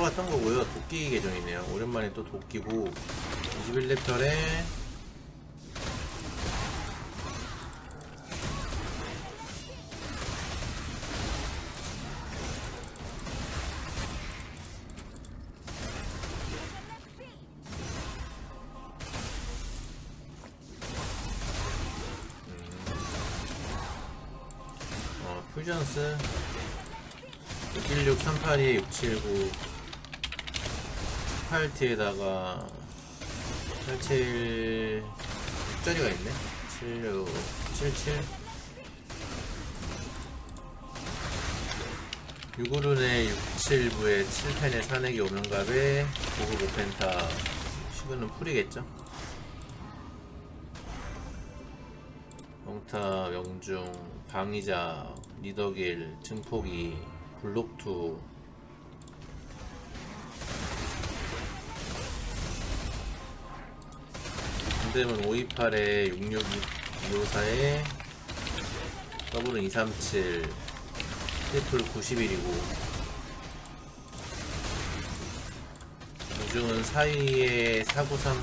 들어갔던 거고요. 도끼 계정이네요. 오랜만에 또 도끼고 21렙털에 어, 퓨전스 616, 382, 679 18T에다가 87 6자리가 있네. 76, 77 6구룬에 67부에 7펜에 산액이 오면갑에 고급 5펜타 시그는 풀이겠죠? 영타, 명중, 방이자, 리더길, 증폭이, 블록투 근데는 528에 662, 254에 더블은 237 트리플 91이고. 우중은 4위에 493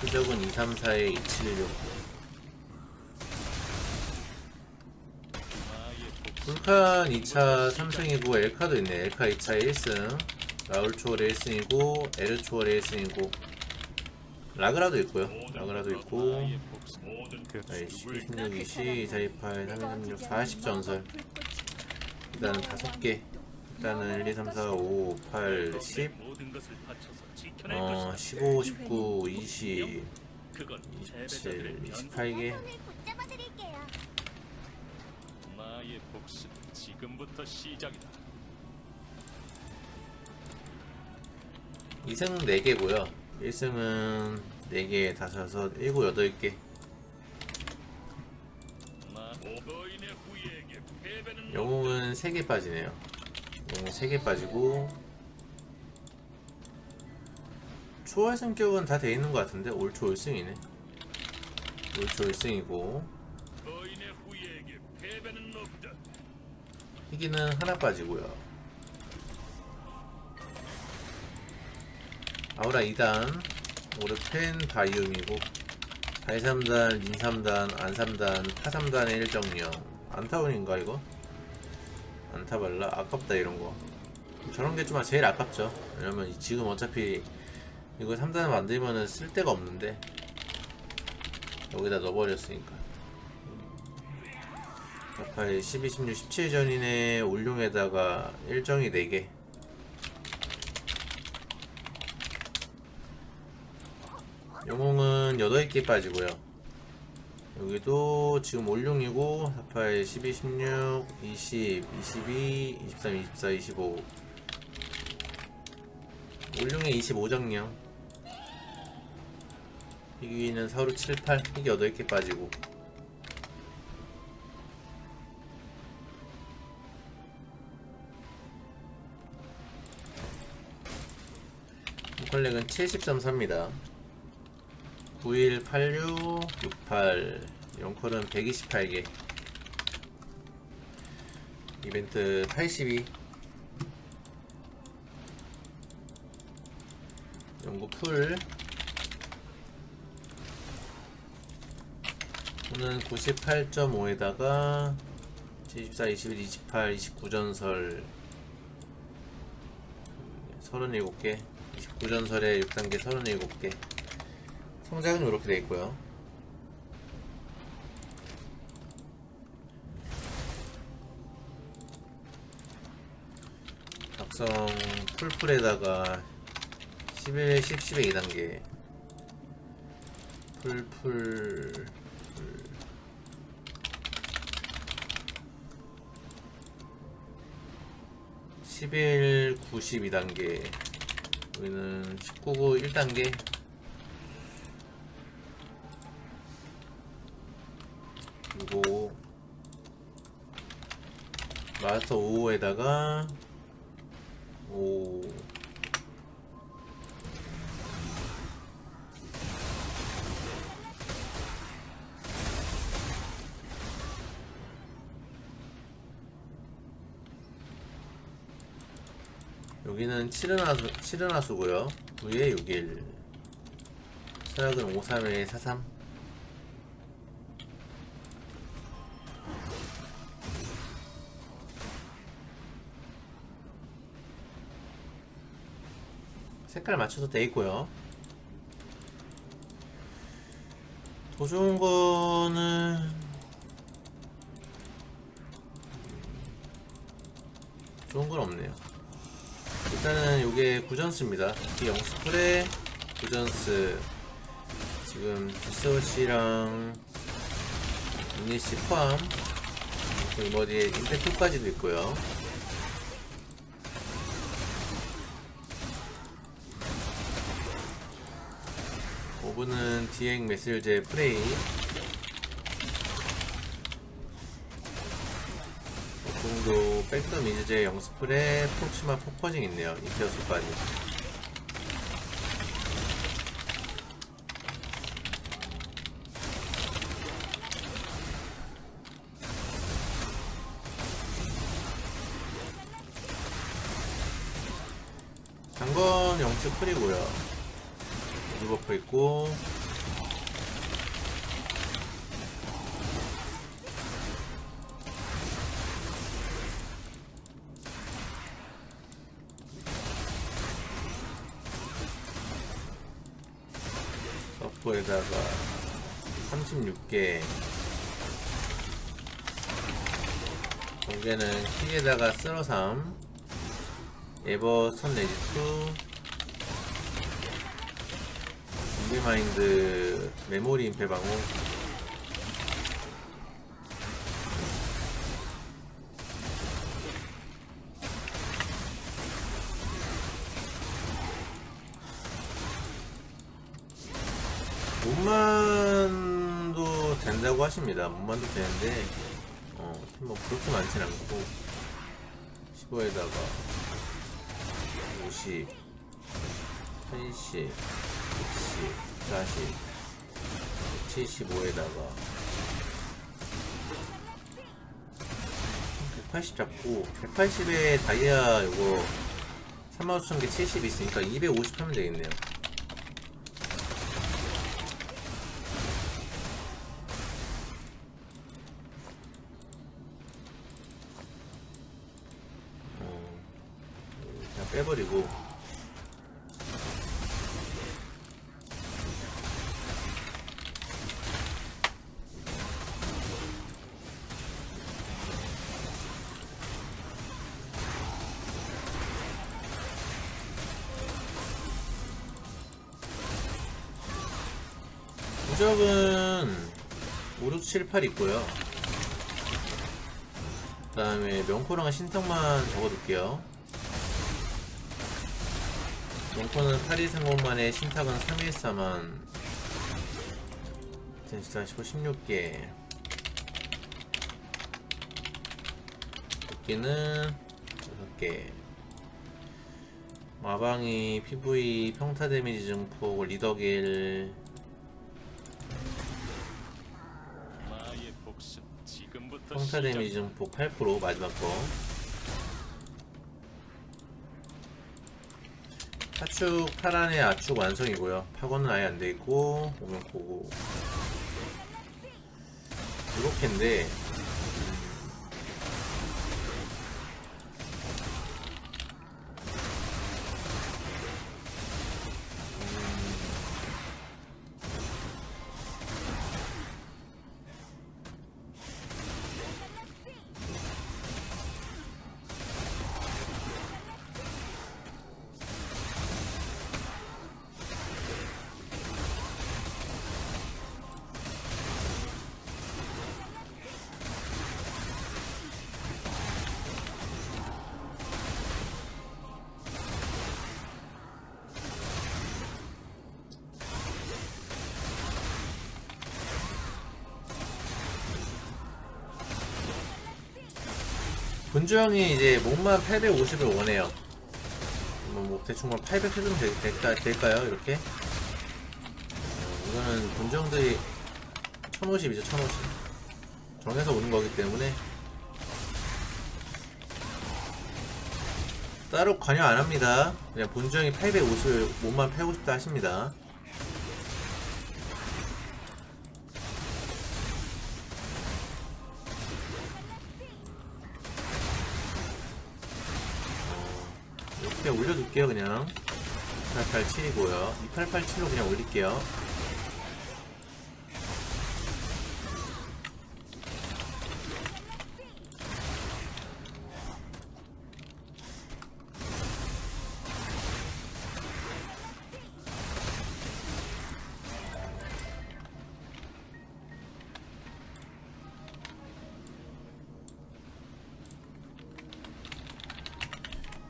수적은 234에 276 불칸 2차 3승이고 엘카도 있네. 엘카 2차 1승 라울 초월에 1승이고 에르 초월에 1승이고 라그라도 있고요. 라그라도 있고. 네, 16, 20, 2428, 3236, 40 전설. 일단은 5개. 일단은 1, 2, 3, 4, 5, 8, 10 어, 15, 19, 20, 27, 28개 손을 붙잡아 드릴게요. 나의 복수는 지금부터 시작이다. 2승 4개고요 1승은 4개, 5, 7, 8개 나 너인의 후예에게 패배는 영웅은 3개 빠지네요. 영웅 3개 빠지고 초월 성격은 다 돼 있는 것 같은데 올초 1승이네. 올초 1승이고 너인의 후예에게 패배는 없다. 희귀는 하나 빠지고요 아우라 2단 오르펜 바이옴이고 달 3단, 린 3단, 안 3단, 타 3단의 1정령 안타운인가 이거? 안타발라? 아깝다 이런거. 저런 게 좀 제일 아깝죠. 왜냐면 지금 어차피 이거 3단 만들면은 쓸 데가 없는데 여기다 넣어버렸으니까. 아까 12, 16, 17전인의 올룡에다가 일정이 4개 영웅은 8개 빠지고요. 여기도 지금 올룡이고 48, 12, 16, 20, 22, 23, 24, 25 올룡에 25정령 희귀는 서로 7, 8 희귀 8개 빠지고. 컬렉은 73삽니다. 91, 86, 68 영컬은 128개. 이벤트 82 연구 풀. 오는 98.5에다가 74, 21, 28, 29전설. 37개. 29전설에 6단계 37개 성장은 이렇게 돼 있고요. 각성 풀풀에다가 11, 10, 10의 2단계 풀풀 풀. 11, 92단계 여기는 19구 1단계 그리고 마스터 5에다가 오. 여기는 7은하수, 7은하수고요. 위에 6일. 서약은 531 색깔 맞춰서 돼 있고요 더 좋은 거는 좋은 건 없네요. 일단은 요게 구전스입니다. 이 영스플의 구전스 지금 디서시랑 유니시 포함 그리고 뭐 뒤에 임팩트까지도 있고요. 오브는 디행 메슬제 프레이 정도 백덤 이즈제 영스플의 프록시마 포커징 있네요. 이테어스까지. 단건 영스 풀이고요. 리버프 있고. 버프에다가 36개. 경계는 키에다가 쓸어삼. 에버 선레지2 무비마인드 메모리 임페 방어. 몸만도 된다고 하십니다. 몸만도 되는데 어, 뭐 그렇게 많진 않고 15에다가 50 10 40, 75에다가 180 잡고, 180에 다이아 요거 35,000개 70 있으니까 250 하면 되겠네요. 어, 그냥 빼버리고 부적은 5, 6, 7, 8 있고요. 그 다음에 명코랑 신탁만 적어둘게요. 명코는 8230만에 신탁은 314만. 2045 16개. 도끼는 6개. 마방이 PV 평타 데미지 증폭 리더길 평타. 데미지 증폭 8% 마지막 거. 하축 파란의 압축 완성이고요. 파고는 아예 안 돼있고 오면 보고. 이렇게인데 분주형이 이제 몸만 850을 원해요. 뭐, 뭐 대충 뭐 800 해주면 될, 될까, 될까 요? 이렇게? 어, 이거는 분주형들이 1050이죠, 1050. 정해서 오는 거기 때문에 따로 관여 안 합니다. 그냥 본주 형이 850 몸만 패고 싶다 하십니다. 올려둘게요 그냥. 2887이고요. 2887로 그냥 올릴게요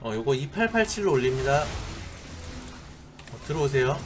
어 요거 2887로 올립니다. 어, 들어오세요